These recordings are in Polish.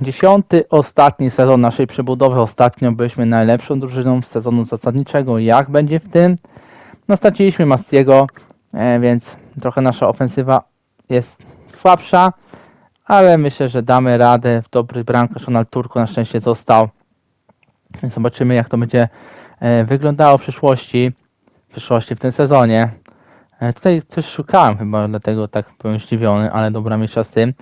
Dziesiąty, ostatni sezon naszej przebudowy. Ostatnio byliśmy najlepszą drużyną z sezonu zasadniczego. Jak będzie w tym? No straciliśmy Mastiego, e, więc trochę nasza ofensywa jest słabsza, ale myślę, że damy radę. W dobry bramkarz Ronald Turko na szczęście został. Zobaczymy jak to będzie e, wyglądało w przyszłości. W przyszłości w tym sezonie. E, Tutaj coś szukałem chyba, dlatego tak byłem zdziwiony, ale dobra mniejsza z tym.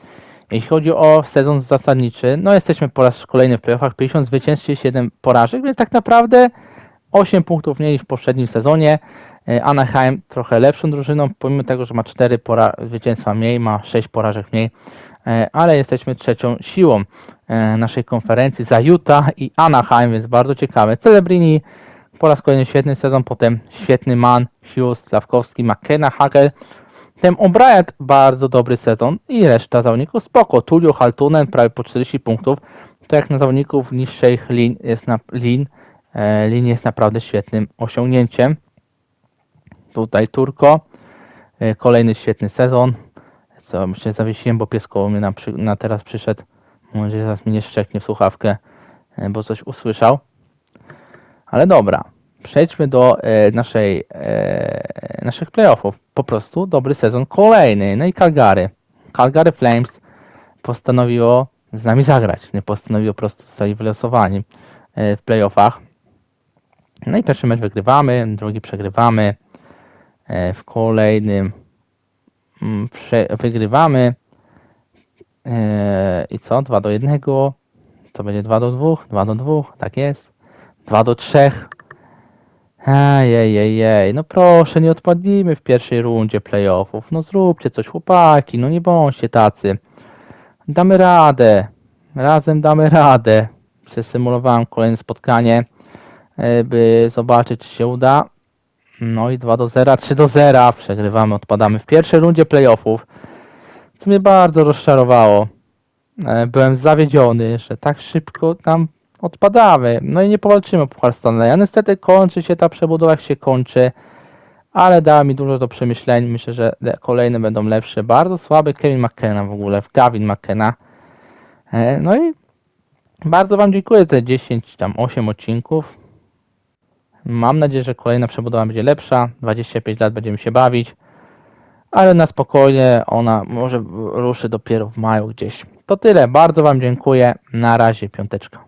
Jeśli chodzi o sezon zasadniczy, no jesteśmy po raz kolejny w playoffach, 50 zwycięstw, 37 porażek, więc tak naprawdę 8 punktów mniej niż w poprzednim sezonie. E, Anaheim trochę lepszą drużyną, pomimo tego, że ma 4 pora- zwycięstwa mniej, ma 6 porażek mniej, e, ale jesteśmy trzecią siłą e, naszej konferencji za Utah i Anaheim, więc bardzo ciekawe. Celebrini po raz kolejny świetny sezon, potem świetny Man, Hughes, Slawkowski, McKenna, Hagel, ten O'Brien bardzo dobry sezon i reszta zawodników spoko. Tulio Haltunen prawie po 40 punktów. To jak na zawodników niższych lin jest na lin, e, lin jest naprawdę świetnym osiągnięciem. Tutaj Turko. E, kolejny świetny sezon. Co myślę zawiesiłem, bo pies koło mnie na, na teraz przyszedł. Może zaraz mi nie szczeknie w słuchawkę, e, bo coś usłyszał. Ale dobra, przejdźmy do e, naszej, e, naszych playoffów. Po prostu dobry sezon kolejny. No i Calgary. Calgary Flames postanowiło z nami zagrać. Nie postanowiło po prostu zostali wylosowani e, w playoffach. No i pierwszy mecz wygrywamy, drugi przegrywamy. E, w kolejnym mm, prze, wygrywamy. E, I co? 2 do 1. To będzie 2 do 2. 2 do 2. Tak jest. 2 do 3. Ejejejej, no proszę, nie odpadnijmy w pierwszej rundzie playoffów. No zróbcie coś, chłopaki, no nie bądźcie tacy. Damy radę. Razem damy radę. Przesymulowałem kolejne spotkanie, e, by zobaczyć, czy się uda. No i 2 do 0, 3 do 0. Przegrywamy, odpadamy w pierwszej rundzie playoffów. Co mnie bardzo rozczarowało. E, Byłem zawiedziony, że tak szybko tam odpadamy. No i nie powalczymy o Puchar Stanleya. Niestety kończy się ta przebudowa, jak się kończy, ale dała mi dużo do przemyśleń. Myślę, że le- kolejne będą lepsze. Bardzo słaby Kevin McKenna w ogóle, Gavin McKenna. E, No i bardzo Wam dziękuję za te 10, tam 8 odcinków. Mam nadzieję, że kolejna przebudowa będzie lepsza. 25 lat będziemy się bawić. Ale na spokojnie ona może ruszy dopiero w maju gdzieś. To tyle. Bardzo Wam dziękuję. Na razie, piąteczka.